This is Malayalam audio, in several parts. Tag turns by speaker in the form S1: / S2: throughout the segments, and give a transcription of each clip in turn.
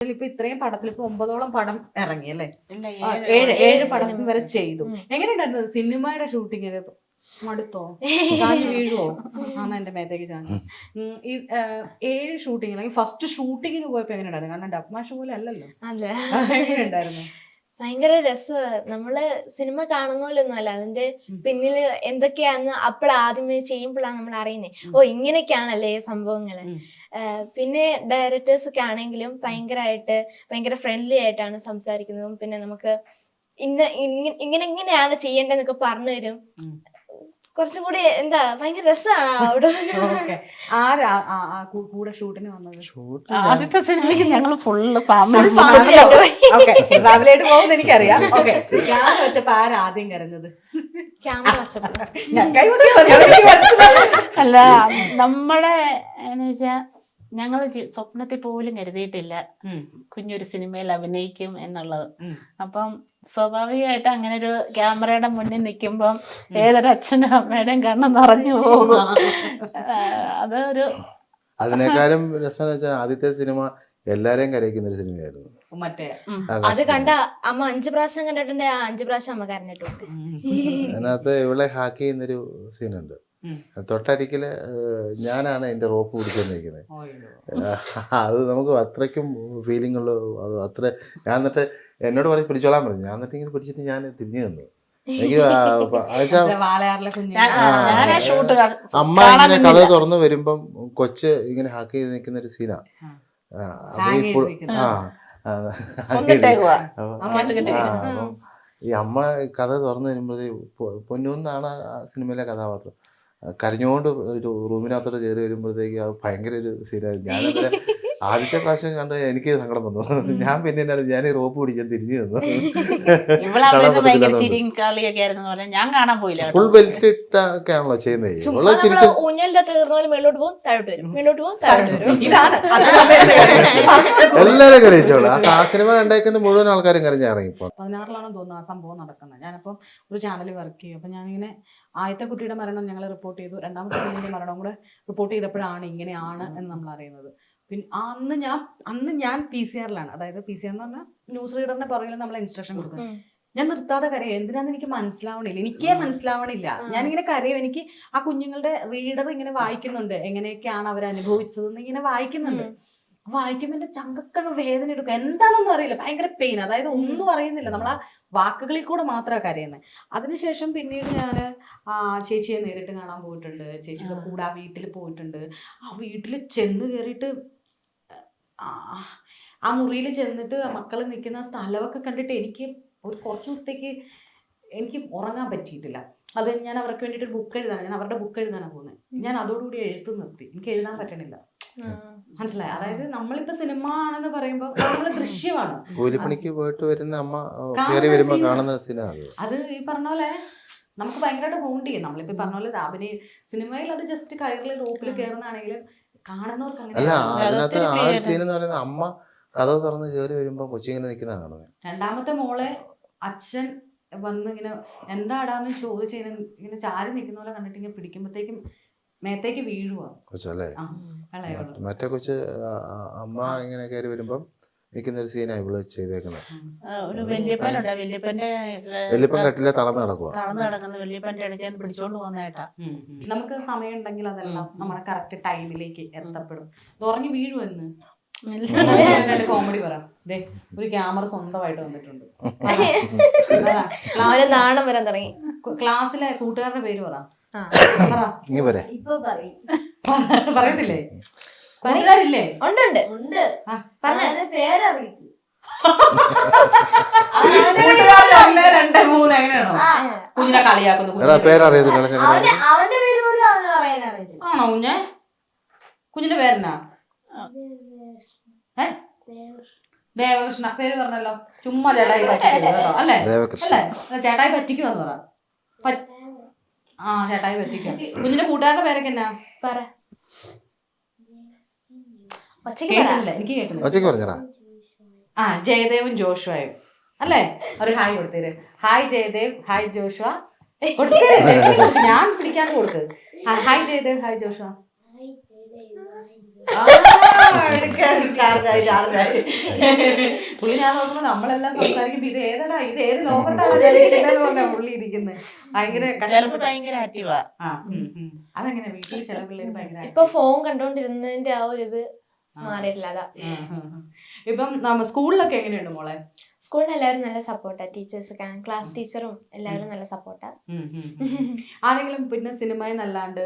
S1: ഇപ്പൊ ഇത്രയും പടത്തിൽ ഇപ്പൊ ഒമ്പതോളം പടം ഇറങ്ങി അല്ലേ?
S2: ഏഴ്
S1: ഏഴ് പടം വരെ
S2: ചെയ്തു.
S1: എങ്ങനെയുണ്ടായിരുന്നു സിനിമയുടെ ഷൂട്ടിങ് മടുത്തോ? വീഴുവോ? ആണ് എന്റെ മേത്തേക്ക് ചാഞ്ഞു ഈ ഏഴ് ഷൂട്ടിങ് അല്ലെങ്കിൽ ഫസ്റ്റ് ഷൂട്ടിങ്ങിന് പോയപ്പോ എങ്ങനെയുണ്ടായിരുന്നു? കാരണം ഡബ്മാഷ് പോലെ അല്ലല്ലോ.
S2: അല്ല
S1: എങ്ങനെയുണ്ടായിരുന്നു?
S2: ഭയങ്കര രസ. നമ്മൾ സിനിമ കാണുന്ന പോലൊന്നും അല്ല. അതിന്റെ പിന്നിൽ എന്തൊക്കെയാന്ന് അപ്പോഴാദ്യമേ ചെയ്യുമ്പോഴാണ് നമ്മൾ അറിയുന്നത് ഓ ഇങ്ങനെയൊക്കെയാണല്ലേ സംഭവങ്ങൾ. പിന്നെ ഡയറക്ടേഴ്സ് ഒക്കെ ആണെങ്കിലും ഭയങ്കരമായിട്ട് ഭയങ്കര ഫ്രണ്ട്ലി ആയിട്ടാണ് സംസാരിക്കുന്നതും. പിന്നെ നമുക്ക് ഇന്ന ഇങ്ങ- ഇങ്ങനെ ഇങ്ങനെയാണ് ചെയ്യേണ്ടതെന്നൊക്കെ പറഞ്ഞു തരും. കുറച്ചും കൂടി എന്താ ഭയങ്കര രസമാണ് അവിടെ
S1: ഓക്കെ. ആരാ ആ, ആ, കൂ- കൂടെ ഷൂട്ടിന് വന്നത്?
S3: ഷൂട്ട്
S4: ആദ്യത്തെ സിനിമയ്ക്ക് ഞങ്ങൾ ഫുള്ള് ഫാമിലി
S2: family ആയിട്ട് പോയി.
S1: ഓക്കെ ഫാമിലിയായിട്ട് പോകുന്ന എനിക്കറിയാം. ഓക്കെ. ക്യാമറ വെച്ചപ്പോ ആരാ ആദ്യം കരഞ്ഞത്?
S2: ക്യാമറ വെച്ചപ്പോൾ
S1: ഞാൻ മനസ്സിലായി.
S4: അല്ല നമ്മുടെ എന്ന് വെച്ചാ ഞങ്ങൾ സ്വപ്നത്തിൽ പോലും കരുതിയിട്ടില്ല. കുഞ്ഞൊരു സിനിമയിൽ അഭിനയിക്കും എന്നുള്ളത്. അപ്പം സ്വാഭാവികമായിട്ട് അങ്ങനെ ഒരു ക്യാമറയുടെ മുന്നിൽ നിൽക്കുമ്പം ഏതൊരു അച്ഛനും അമ്മയുടെയും കണ്ണ് നിറഞ്ഞു പോകും. അതൊരു
S3: അതിനേക്കാളും രസം വെച്ചാൽ ആദ്യത്തെ സിനിമ എല്ലാരെയും കരയിക്കുന്ന ഒരു സിനിമയായിരുന്നു.
S1: മറ്റേ
S2: അത് കണ്ട അമ്മ അഞ്ചു പ്രാവശ്യം കണ്ടിട്ടുണ്ട് ആ അഞ്ചു പ്രാവശ്യം അമ്മ കരഞ്ഞിട്ടുണ്ട്.
S3: അതിനകത്ത് ഇവളെ ഹാക്ക് ചെയ്യുന്നൊരു സീനുണ്ട്. തൊട്ടരിക്കൽ ഞാനാണ് എന്റെ റോപ്പ് പിടിച്ചോണ്ടിരിക്കുന്നത്. അത് നമുക്ക് അത്രയ്ക്കും ഫീലിംഗ് ഉള്ള അത് അത്ര ഞാൻ എന്നിട്ട് എന്നോട് പറയും പിടിച്ചോളാൻ പറഞ്ഞു. ഞാൻ എന്നിട്ട് ഇങ്ങനെ പിടിച്ചിട്ട് ഞാൻ തിരിഞ്ഞു ആ അമ്മ ഇങ്ങനെ കഥ തുറന്നു വരുമ്പം കൊച്ച് ഇങ്ങനെ ഹാക്ക് ചെയ്ത് നിൽക്കുന്ന ഒരു സീനാ അപ്പൊ ഈ. ആ, അമ്മ കഥ തുറന്നു വരുമ്പോഴേ പൊന്നൂന്നാണ് ആ സിനിമയിലെ കഥാപാത്രം. കരഞ്ഞുകൊണ്ട് ഒരു റൂമിനകത്തോട്ട് കയറി വരുമ്പോഴത്തേക്ക് അത് ഭയങ്കര ഒരു സീനായിരുന്നു ഞാനത് ആദ്യത്തെ പ്രാവശ്യം കണ്ട് എനിക്ക് സങ്കടം വന്നു. ഞാൻ പിന്നെ എന്നാണ് ഞാൻ ഈ റോപ്പ് പിടിച്ച് തിരിഞ്ഞു
S4: തന്നു ഞാൻ കാണാൻ പോയില്ല
S3: ഫുൾ ബെൽറ്റ് ചെയ്യുന്നത് ഇവൾ
S2: നമ്മൾ
S3: ചിരിച്ച്
S2: ഊഞ്ഞലിന്റെ തീർന്ന പോലെ പോകും താഴോട്ട് വരും. മേളോട്ട് പോകും താഴോട്ട് വരും.
S1: ഇതാണ്
S3: എല്ലാരും കരയിച്ചോളൂ ആ സിനിമ കണ്ടേക്കുന്ന മുഴുവൻ ആൾക്കാരും കരഞ്ഞിറങ്ങി
S1: പതിനാറിലാണ് തോന്നുന്നു ആ സംഭവം നടക്കുന്നത്. ഞാനപ്പം ഒരു ചാനലിൽ വർക്ക് ചെയ്യും. അപ്പം ഞാനിങ്ങനെ ആദ്യത്തെ കുട്ടിയുടെ മരണം ഞങ്ങൾ റിപ്പോർട്ട് ചെയ്തു. രണ്ടാമത്തെ കുട്ടിയുടെ മരണം കൂടെ റിപ്പോർട്ട് ചെയ്തപ്പോഴാണ് ഇങ്ങനെയാണ് എന്ന് നമ്മൾ അറിയുന്നത് പിന്നെ അന്ന് ഞാൻ അന്ന് ഞാൻ പി സി ആറിലാണ് അതായത് പി സി ആർ എന്ന് പറഞ്ഞാൽ ന്യൂസ് റീഡറിന്റെ പുറകിൽ നമ്മൾ ഇൻസ്ട്രക്ഷൻ
S2: കൊടുക്കും
S1: ഞാൻ നിർത്താതെ കരയും. എന്തിനാന്ന് എനിക്ക് മനസ്സിലാവണില്ല. എനിക്കേ മനസ്സിലാവണില്ല. ഞാനിങ്ങനെ കരയും. എനിക്ക് ആ കുഞ്ഞുങ്ങളുടെ റീഡർ ഇങ്ങനെ വായിക്കുന്നുണ്ട്. എങ്ങനെയൊക്കെയാണ് അവർ അനുഭവിച്ചതെന്ന് ഇങ്ങനെ വായിക്കുന്നുണ്ട്. വായിക്കുമ്പോൾ എന്റെ ചങ്കക്കങ്ങ് വേദന എടുക്കുക എന്താണെന്നൊന്നും അറിയില്ല. ഭയങ്കര പെയിൻ അതായത് ഒന്നും അറിയുന്നില്ല നമ്മൾ ആ വാക്കുകളിൽ കൂടെ മാത്രമാണ് കരയുന്നത് അതിനുശേഷം പിന്നീട് ഞാൻ ആ ചേച്ചിയെ നേരിട്ട് കാണാൻ പോയിട്ടുണ്ട്. ചേച്ചിയുടെ കൂടെ ആ വീട്ടിൽ പോയിട്ടുണ്ട്. ആ വീട്ടിൽ ചെന്ന് കയറിയിട്ട് ആ ആ മുറിയിൽ ചെന്നിട്ട് മക്കൾ നിൽക്കുന്ന സ്ഥലമൊക്കെ കണ്ടിട്ട് എനിക്ക് ഒരു കുറച്ച് ദിവസത്തേക്ക് എനിക്ക് ഉറങ്ങാൻ പറ്റിയിട്ടില്ല. അത് ഞാൻ അവർക്ക് വേണ്ടിയിട്ട് ഒരു ബുക്ക് എഴുതാൻ ഞാൻ അവരുടെ ബുക്ക് എഴുതാനാണ് പോകുന്നത് ഞാൻ അതോടുകൂടി എഴുത്ത് നിർത്തി. എനിക്ക് എഴുതാൻ പറ്റണില്ല. മനസ്സിലായി? അതായത് നമ്മളിപ്പോ സിനിമ ആണെന്ന് പറയുമ്പോ നമ്മൾ ദൃശ്യമാണ്.
S3: കൂലിപ്പണിക്ക് പോയിട്ട് വരുന്ന അമ്മ
S1: കാണുന്ന
S3: കയറി വരുമ്പോ കാണുന്ന സിനിമ അത്.
S1: ഈ പറഞ്ഞ പോലെ നമുക്ക് ഭയങ്കരമായിട്ട് ഹോണ്ട് ചെയ്യും. നമ്മളിപ്പോ പറഞ്ഞ പോലെ അഭിനയ സിനിമയിൽ അത് ജസ്റ്റ് കയറിൽ റോപ്പിൽ കയറുന്നതാണെങ്കിലും
S3: അല്ല. അതിനകത്ത് ആ സീൻ എന്ന് പറയുന്നത് അമ്മ കഥ തുറന്ന് കയറി വരുമ്പോ കൊച്ചിങ്ങനെ നിൽക്കുന്ന കാണുന്നത്
S1: രണ്ടാമത്തെ മോളെ അച്ഛൻ വന്ന് ഇങ്ങനെ എന്താടാന്ന് ചോദിച്ച് ഇങ്ങനെ ഇങ്ങനെ ചാരി നിൽക്കുന്ന പോലെ കണ്ടിട്ട് ഇങ്ങനെ പിടിക്കുമ്പോഴത്തേക്കും മേത്തേക്ക് വീഴുവാ.
S3: കൊച്ചല്ലേ. മറ്റേ കൊച്ച് അമ്മ ഇങ്ങനെ കയറി വരുമ്പം നിൽക്കുന്ന ഒരു സീനാണ് ഇവൾ ചെയ്തേക്കുന്നത്.
S4: ആ, ഒരു വല്യപ്പനുണ്ട്. വല്യപ്പന്റെ
S3: വലിയപ്പം കട്ടിലെ തളർന്ന് കിടക്കുക
S4: തളർന്നു കിടക്കുന്ന വല്യപ്പന്റെ പിടിച്ചോണ്ട്.
S1: നമുക്ക് സമയം ഉണ്ടെങ്കിൽ അതെല്ലാം നമ്മുടെ കറക്റ്റ് ടൈമിലേക്ക് എത്തപ്പെടും. ഇത് വീഴുവെന്ന് വീഴുമെന്ന് കോമഡി പറ ദേ ഒരു ക്യാമറ സ്വന്തമായിട്ട് വന്നിട്ടുണ്ട്.
S2: നാണം വരാൻ തുടങ്ങി.
S1: ക്ലാസ്സിലെ കൂട്ടുകാരുടെ പേര് പറ.
S2: ആ.
S1: പറ.
S3: ഇങ്ങനെ വരെ.
S2: ഇപ്പൊ പറയും.
S1: പറയത്തില്ലേ? കൂട്ടുകാരില്ലേ
S2: ഉണ്ട്. പറഞ്ഞ.
S1: കൂട്ടുകാരുടെ രണ്ട് മൂന്ന് എങ്ങനെയാണോ? കുഞ്ഞിനെ കളിയാക്കുന്നു
S3: എടാ
S1: കുഞ്ഞിനെ.
S3: പേരറിയത്തില്ല ചെങ്ങനെ
S2: അവന്റെ പേര് പോലും അവന് പറയാൻ അറിയത്തില്ല
S1: ആണോ കുഞ്ഞെ? കുഞ്ഞിന്റെ പേരെന്നാ? ഏ? ദേവകൃഷ്ണ. പേര് പറഞ്ഞല്ലോ. ചുമ്മാ ചേട്ടായി പറ്റിക്കുന്നു അല്ല, ചേട്ടായി പറ്റിക്കുന്നു പറ. ആ ചേട്ടായി പറ്റിക്കുക കുഞ്ഞിന്റെ കൂട്ടുകാരുടെ പേരൊക്കെ എന്നാ?
S2: പറ.
S1: കേട്ടില്ല എനിക്ക് കേട്ടില്ല.
S3: ഒച്ചയ്ക്ക് പറഞ്ഞാ
S1: ആ ജയദേവും ജോഷുവായും. അല്ലേ? ഒരു hi കൊടുത്തേര്. Hi Jayadev hi Joshua. കൊടുത്തേര്, ശരിക്കും കൊടുക്ക്. ഞാൻ പിടിക്കാൻ കൊടുക്ക്. ആ, ഹായ് ജയദേവ് ഹായ് ജോഷുവ. ആ, എടുക്കാൻ ചാർജായി ചാർജായി. പുള്ളി ഞാൻ നോക്കുമ്പോ നമ്മളെല്ലാം സംസാരിക്കുമ്പോ ഇത് ഏതടാ? ഇത് ഏത് ലോകത്താണ് പറഞ്ഞാ പുള്ളി ഇരിക്കുന്നത് ഭയങ്കര
S4: ചിലപ്പോ
S1: കഷ്ടപ്പെട്ട്
S4: ഭയങ്കര ആക്റ്റീവാ
S1: ആ, ഉം, ഉം. അതെങ്ങനെ? വീട്ടിൽ ചില പിള്ളേര് ഭയങ്കര
S2: ഇപ്പൊ ഫോൺ കണ്ടോണ്ടിരുന്നതിന്റെ ആ ഒരു ഇത് മാറിയിട്ടില്ല അതാ.
S1: ഇപ്പം സ്കൂളിലൊക്കെ എങ്ങനെയുണ്ട് മോളെ?
S2: സ്കൂളിൽ എല്ലാവരും നല്ല സപ്പോർട്ടാ. ടീച്ചേഴ്സ് ഒക്കെ ക്ലാസ് ടീച്ചറും എല്ലാവരും നല്ല സപ്പോർട്ടാ.
S1: ആരെങ്കിലും പിന്നെ സിനിമയിൽ നല്ലാണ്ട്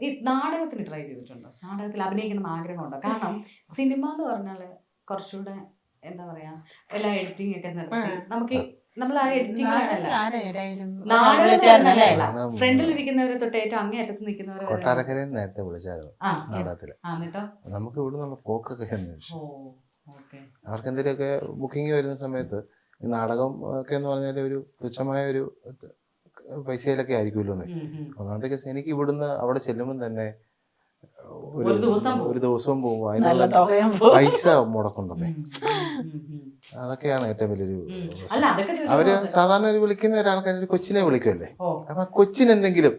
S1: ഈ നാടകത്തിന് ട്രൈ ചെയ്തിട്ടുണ്ടോ? നാടകത്തിൽ അഭിനയിക്കണം എന്ന് ആഗ്രഹമുണ്ടോ? കാരണം സിനിമ എന്ന് പറഞ്ഞാൽ കുറച്ചുകൂടെ എന്താ പറയാ എല്ലാ എഡിറ്റിംഗ് ഒക്കെ നടത്തി നമുക്ക് നമ്മൾ ആ എഡിറ്റിംഗ് നാടകം ഫ്രണ്ടിൽ ഇരിക്കുന്നവരെ തൊട്ട് ഏറ്റവും അങ്ങേ അറ്റത്ത് നിൽക്കുന്നവരെ
S3: നേരത്തെ വിളിച്ചായിരുന്നു
S1: നാടകത്തിൽ.
S3: നമുക്ക് ഇവിടെ നിന്നുള്ള പോക്കൊക്കെ അന്വേഷിച്ചു
S1: ഓ ഓക്കെ.
S3: അവർക്ക് എന്തെങ്കിലുമൊക്കെ ബുക്കിംഗ് വരുന്ന സമയത്ത് ഈ നാടകം ഒക്കെ എന്ന് പറഞ്ഞാൽ ഒരു തുച്ഛമായ ഒരു പൈസയിലൊക്കെ ആയിരിക്കുമല്ലോ ഒന്നാമത്തെ കേസ് എനിക്ക് ഇവിടുന്ന് അവിടെ ചെല്ലുമ്പോൾ തന്നെ
S1: ഒരു ദിവസം പോകും.
S3: ഒരു ദിവസവും പോകുമ്പോൾ
S4: നല്ല
S3: അതിനുള്ള
S4: പോകും.
S3: പൈസ മുടക്കുണ്ടല്ലേ അതൊക്കെയാണ് ഏറ്റവും വലിയൊരു
S1: അല്ല അതൊക്കെ ചോദിച്ചപ്പോ അവർ
S3: സാധാരണ ഒരു വിളിക്കുന്ന ഒരാൾക്കാർ ഒരു കൊച്ചിനെ വിളിക്കുമല്ലേ അപ്പൊ കൊച്ചിന് എന്തെങ്കിലും.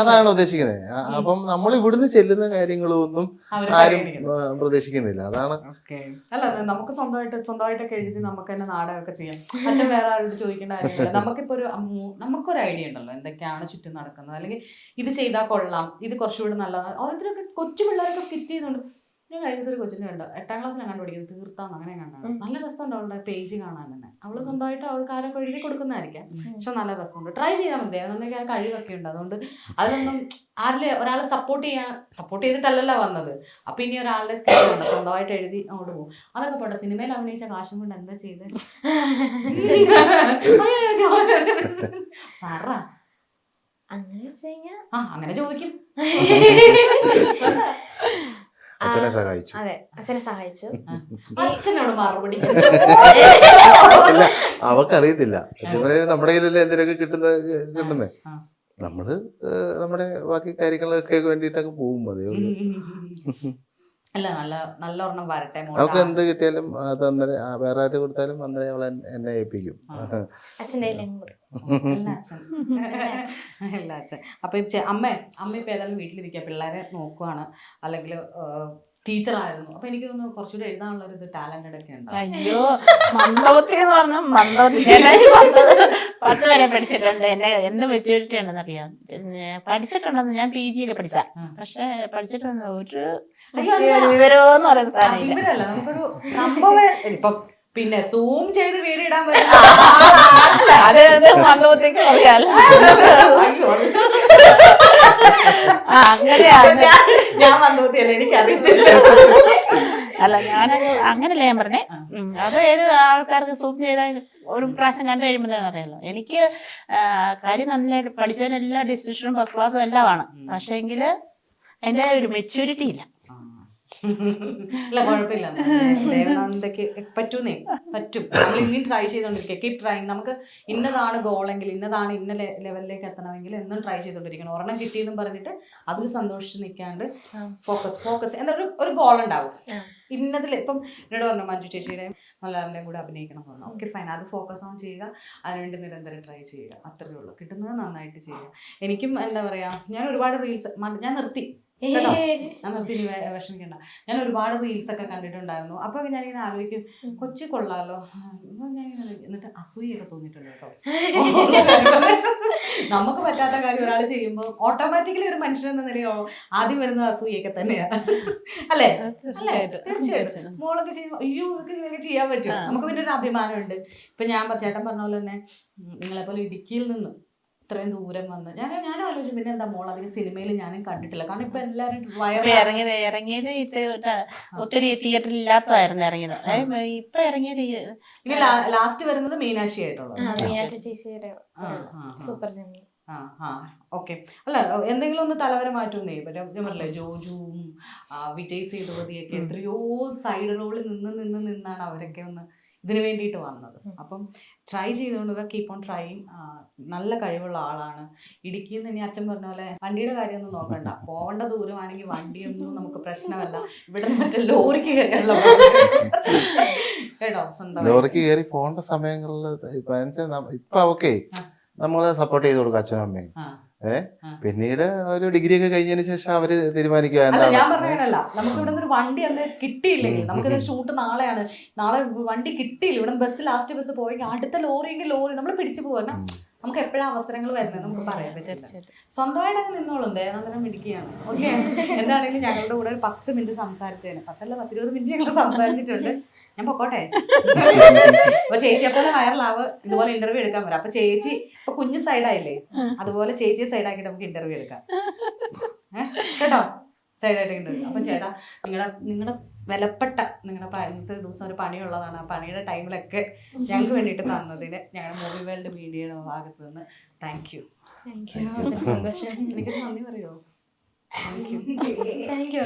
S3: അതാണ് ഉദ്ദേശിക്കുന്നത്. അപ്പം നമ്മൾ ഇവിടുന്ന് ചെല്ലുന്ന കാര്യങ്ങളൊന്നും ആരും. പ്രതീക്ഷിക്കുന്നില്ല. അതാണ്
S1: ഓക്കേ. അല്ല നമുക്ക് സ്വന്തമായിട്ട് സ്വന്തമായിട്ടൊക്കെ എഴുതി നമുക്ക് തന്നെ നാടകമൊക്കെ ചെയ്യാം. അച്ഛൻ വേറെ ആളോട് ചോദിക്കേണ്ട കാര്യമില്ല. നമുക്കിപ്പോ ഒരു നമുക്കൊരു ഐഡിയ ഉണ്ടല്ലോ. എന്തൊക്കെയാണ് ചുറ്റും നടക്കുന്നത്? അല്ലെങ്കിൽ ഇത് ചെയ്താൽ കൊള്ളാം. ഇത് കുറച്ചുകൂടി നല്ലതാണ് ഓരോരുത്തരൊക്കെ കൊച്ചു പിള്ളേരൊക്കെ സ്കിറ്റ് ചെയ്യുന്നുണ്ട് ഞാൻ കഴിഞ്ഞ ദിവസം ഒരു കൊച്ചിനെ കണ്ടു. എട്ടാം ക്ലാസ്സിലാണ് കണ്ടുപിടിക്കുന്നത് തീർത്താന്ന് അങ്ങനെ കണ്ടാണ്. നല്ല രസമുണ്ട് അവളുടെ പേജ് കാണാൻ തന്നെ. അവൾ സ്വന്തമായിട്ട് അവൾക്ക് ആരൊക്കെ എഴുതി കൊടുക്കുന്നതായിരിക്കാം. പക്ഷെ നല്ല രസമുണ്ട്. ട്രൈ ചെയ്താൽ മതി. അതൊന്നൊക്കെ ആ കഴിവൊക്കെ ഉണ്ട്. അതുകൊണ്ട് അതൊന്നും ആരിലെ ഒരാളെ സപ്പോർട്ട് ചെയ്യാൻ സപ്പോർട്ട് ചെയ്തിട്ടല്ലല്ലോ വന്നത്. അപ്പൊ ഇനി ഒരാളുടെ സ്കിൽ ഉണ്ട്. സ്വന്തമായിട്ട് എഴുതി അങ്ങോട്ട് പോകും. അതൊക്കെ പോട്ടെ. സിനിമയിൽ അഭിനയിച്ച കാശും കൊണ്ട് എന്താ ചെയ്ത്? പറ.
S2: അങ്ങനെ
S1: ആ അങ്ങനെ ചോദിക്കും.
S3: അച്ഛനെ സഹായിച്ചു.
S2: അതെ അച്ഛനെ സഹായിച്ചു.
S1: അച്ഛനോട് മറുപടി
S3: അല്ല അവക്കറിയത്തില്ല. നമ്മുടെ കയ്യിലല്ലേ എന്തെങ്കിലുമൊക്കെ കിട്ടുന്ന കിട്ടുന്നേ? നമ്മൾ നമ്മുടെ ബാക്കി കാര്യങ്ങളൊക്കെ വേണ്ടിട്ടൊക്കെ പോകും അതേ ഉള്ളൂ.
S1: അല്ല നല്ല നല്ല ഒരെണ്ണം വരട്ടെ.
S3: അവൾക്ക് എന്ത് കിട്ടിയാലും അത് അന്നേരം വേറെ ആര് കൊടുത്താലും അന്നേരം അവൾ എന്നെ- ഏൽപ്പിക്കും.
S2: അച്ഛന്റെ കയ്യിലും
S1: അച്ഛൻ. എല്ലാ അച്ഛൻ. അപ്പൊ അമ്മ അമ്മ ഇപ്പൊ ഏതായാലും വീട്ടിലിരിക്കുക പിള്ളേരെ നോക്കുവാണ്. അല്ലെങ്കിൽ ടീച്ചറായിരുന്നു. അപ്പൊ എനിക്ക് തോന്നുന്നു കുറച്ചുകൂടി എഴുതാനുള്ള ഒരു ടാലന്റഡ് ഒക്കെ ഉണ്ട്?
S4: അയ്യോ മന്ദബുദ്ധി എന്ന് പറഞ്ഞ മന്ദബുദ്ധി. ചേട്ടായി പത്ത് വരെ പഠിച്ചിട്ടുണ്ട്. എന്നെ എന്ത് മെച്ചൂരിറ്റി ഉണ്ടെന്ന് അറിയാം പഠിച്ചിട്ടുണ്ടെന്ന് ഞാൻ പി ജിയിൽ പഠിച്ച. പക്ഷെ പഠിച്ചിട്ടുണ്ട് ഒരു വിവരമെന്ന് പറയുന്ന സാധനം
S1: നമുക്കൊരു സംഭവം ഇപ്പൊ പിന്നെ സൂം ചെയ്ത് വീഡിയോ ഇടാൻ
S4: അറിയാലോ അങ്ങനെയാണ്
S1: ഞാൻ- ഞാൻ വന്നോത്തിയല്ല എനിക്കറിയത്തില്ല.
S4: അല്ല ഞാനത് അങ്ങനല്ല ഞാൻ പറഞ്ഞേ. അത് ഏത് ആൾക്കാർക്ക് സൂം ചെയ്താൽ ഒരു പ്രാവശ്യം കണ്ടു കഴിയുമ്പോഴേ അറിയാലോ. എനിക്ക് കാര്യം കാര്യം പഠിച്ചതിന് എല്ലാ ഡിസിഷനും ഫസ്റ്റ് ക്ലാസ്സും എല്ലാമാണ്. പക്ഷേ എങ്കിൽ എന്റെ ഒരു മെച്യൂരിറ്റി ഇല്ല.
S1: ഇല്ല കുഴപ്പമില്ല. പറ്റൂന്നേ. പറ്റും. നമ്മൾ ഇനിയും ട്രൈ ചെയ്തോണ്ടിരിക്കുക. കീപ് ട്രൈങ് നമുക്ക് ഇന്നതാണ് ഗോളെങ്കിൽ ഇന്നതാണ് ഇന്ന ലെവലിലേക്ക് എത്തണമെങ്കിൽ എന്നും ട്രൈ ചെയ്തോണ്ടിരിക്കണം. ഒരെണ്ണം കിട്ടിയെന്നും പറഞ്ഞിട്ട് അതിൽ സന്തോഷിച്ച് നിൽക്കാണ്ട് ഫോക്കസ് ഫോക്കസ് എന്നൊരു ഒരു ഗോൾ ഉണ്ടാവും. ഇന്നതിൽ ഇപ്പം എന്നോട് പറഞ്ഞു മഞ്ജു ചേച്ചിയുടെയും മലയാളിന്റെയും കൂടെ അഭിനയിക്കണം എന്ന് പറഞ്ഞു. ഓക്കെ ഫൈൻ അത് ഫോക്കസ് ഓൺ ചെയ്യുക. അതിനുവേണ്ടി നിരന്തരം ട്രൈ ചെയ്യുക. അത്രയേ ഉള്ളൂ. കിട്ടുന്നത് നന്നായിട്ട് ചെയ്യുക. എനിക്കും എന്താ പറയാ ഞാൻ ഒരുപാട് റീൽസ് ഞാൻ നിർത്തി. കേട്ടോ? പിന്നെ വിഷമിക്കണ്ട. ഞാൻ ഒരുപാട് റീൽസ് ഒക്കെ കണ്ടിട്ടുണ്ടായിരുന്നു. അപ്പൊ ഞാനിങ്ങനെ ആലോചിക്കും കൊച്ചു കൊള്ളാലോ. ഞാനിങ്ങനെ എന്നിട്ട് അസൂയൊക്കെ തോന്നിയിട്ടുണ്ട് കേട്ടോ. നമുക്ക് പറ്റാത്ത കാര്യം ഒരാൾ ചെയ്യുമ്പോൾ ഓട്ടോമാറ്റിക്കലി ഒരു മനുഷ്യൻ എന്ന നിലയിൽ ആദ്യം വരുന്നത് അസൂയൊക്കെ തന്നെയാ. അല്ലേ? അല്ലേ? തീർച്ചയായിട്ടും. മോളൊക്കെ ചെയ്യുമ്പോൾ അയ്യോ ഇവർക്ക് ചെയ്യാൻ പറ്റും നമുക്ക് പിന്നെ ഒരു അഭിമാനമുണ്ട്. ഇപ്പൊ ഞാൻ ചേട്ടൻ പറഞ്ഞ പോലെ തന്നെ നിങ്ങളെ പോലെ ഇടുക്കിയിൽ നിന്ന് ഇത്രയും ദൂരം വന്ന്. ഞാൻ ഞാൻ ആലോചിച്ചു പിന്നെ എന്താ മോൾ അധികം സിനിമയിൽ ഞാനും കണ്ടിട്ടില്ല. കാരണം ഇപ്പൊ എല്ലാരും
S4: ഇറങ്ങിയത് ഇറങ്ങിയത് ഇത് ഒത്തിരി തിയേറ്ററിൽ ഇല്ലാത്തതായിരുന്നു ഇറങ്ങിയത്. ഇപ്പൊ ഇറങ്ങിയത്
S1: ഇനി ലാസ്റ്റ് വരുന്നത് മീനാക്ഷി ആയിട്ടുള്ളത്
S2: മീനാക്ഷി ചേച്ചിയുടെ. സൂപ്പർ
S1: ആ ആ ഓക്കെ. അല്ല എന്തെങ്കിലും ഒന്ന് തലവരെ മാറ്റുന്നേ? പറഞ്ഞില്ലേ ജോജുവും വിജയ് സേതുപതിയൊക്കെ എത്രയോ സൈഡ് റോളിൽ നിന്ന് നിന്ന് നിന്നാണ് അവരൊക്കെ ഒന്ന് ഇതിനു വേണ്ടിയിട്ട് വന്നത്. അപ്പം ട്രൈ ചെയ്തുകൊണ്ട് കീപ്പ് ഓൺ ട്രൈയിങ് നല്ല കഴിവുള്ള ആളാണ്. ഇടുക്കിയിൽ നിന്ന് ഇനി അച്ഛൻ പറഞ്ഞ പോലെ വണ്ടിയുടെ കാര്യമൊന്നും നോക്കണ്ട. പോകേണ്ട ദൂരമാണെങ്കിൽ വണ്ടിയൊന്നും നമുക്ക് പ്രശ്നമല്ല. ഇവിടെ മറ്റേ ലോറിക്ക് കയറിയല്ലോ കേട്ടോ? സ്വന്തം
S3: ലോറിക്ക് കയറി പോകേണ്ട സമയങ്ങളിൽ ഇപ്പൊ ഓക്കെ നമ്മൾ ഇപ്പൊ അവക്കേ നമ്മളെ സപ്പോർട്ട് ചെയ്ത് കൊടുക്കും അച്ഛനും അമ്മയും. ഏ. പിന്നീട് ഒരു ഡിഗ്രി ഒക്കെ കഴിഞ്ഞതിന് ശേഷം അവർ തീരുമാനിക്കുക
S1: ഞാൻ പറഞ്ഞതല്ല നമുക്ക് ഇവിടെ ഒരു വണ്ടി അന്ന് കിട്ടിയില്ലെങ്കിൽ നമുക്ക് ഷൂട്ട് നാളെയാണ്. നാളെ വണ്ടി കിട്ടിയില്ല. ഇവിടെ ബസ് ലാസ്റ്റ് ബസ് പോയെങ്കിൽ അടുത്ത ലോറിയെങ്കിൽ ലോറി നമ്മൾ പിടിച്ചു പോകാൻ നമുക്ക് എപ്പോഴാ അവസരങ്ങൾ വരുന്നത് നമുക്ക് പറയാൻ പറ്റില്ല. സ്വന്തമായിട്ട് അങ്ങ് നിന്നോളും ദയാനന്ദനം മിടിക്കുകയാണ് ഓക്കെ? എന്താണെങ്കിലും ഞങ്ങളുടെ കൂടെ ഒരു പത്ത് മിനിറ്റ് സംസാരിച്ചതിന് പത്തല്ല പത്തിരുപത് മിനിറ്റ് ഞങ്ങൾ സംസാരിച്ചിട്ടുണ്ട്. ഞാൻ പൊക്കോട്ടെ? അപ്പൊ ചേച്ചിയെ പോലെ വൈറലാവ് ഇതുപോലെ ഇന്റർവ്യൂ എടുക്കാൻ വരാം. അപ്പൊ ചേച്ചി ഇപ്പൊ കുഞ്ഞു സൈഡായില്ലേ അതുപോലെ ചേച്ചിയെ സൈഡാക്കിയിട്ട് നമുക്ക് ഇന്റർവ്യൂ എടുക്കാം. കേട്ടോ? സൈഡായിട്ട് അപ്പൊ ചേട്ടാ നിങ്ങളുടെ നിങ്ങളുടെ വിലപ്പെട്ട നിങ്ങളുടെ ഇന്നത്തെ ദിവസം ഒരു പണിയുള്ളതാണ്. ആ പണിയുടെ ടൈമിലൊക്കെ ഞങ്ങൾക്ക് വേണ്ടിയിട്ട് തന്നതിന് ഞങ്ങളുടെ മൂവി വേൾഡ് മീഡിയയുടെ ഭാഗത്ത് നിന്ന് താങ്ക് യു
S2: താങ്ക് യു സന്തോഷം.
S1: എനിക്ക് നന്ദി പറയുമോ താങ്ക് യു
S2: താങ്ക് യു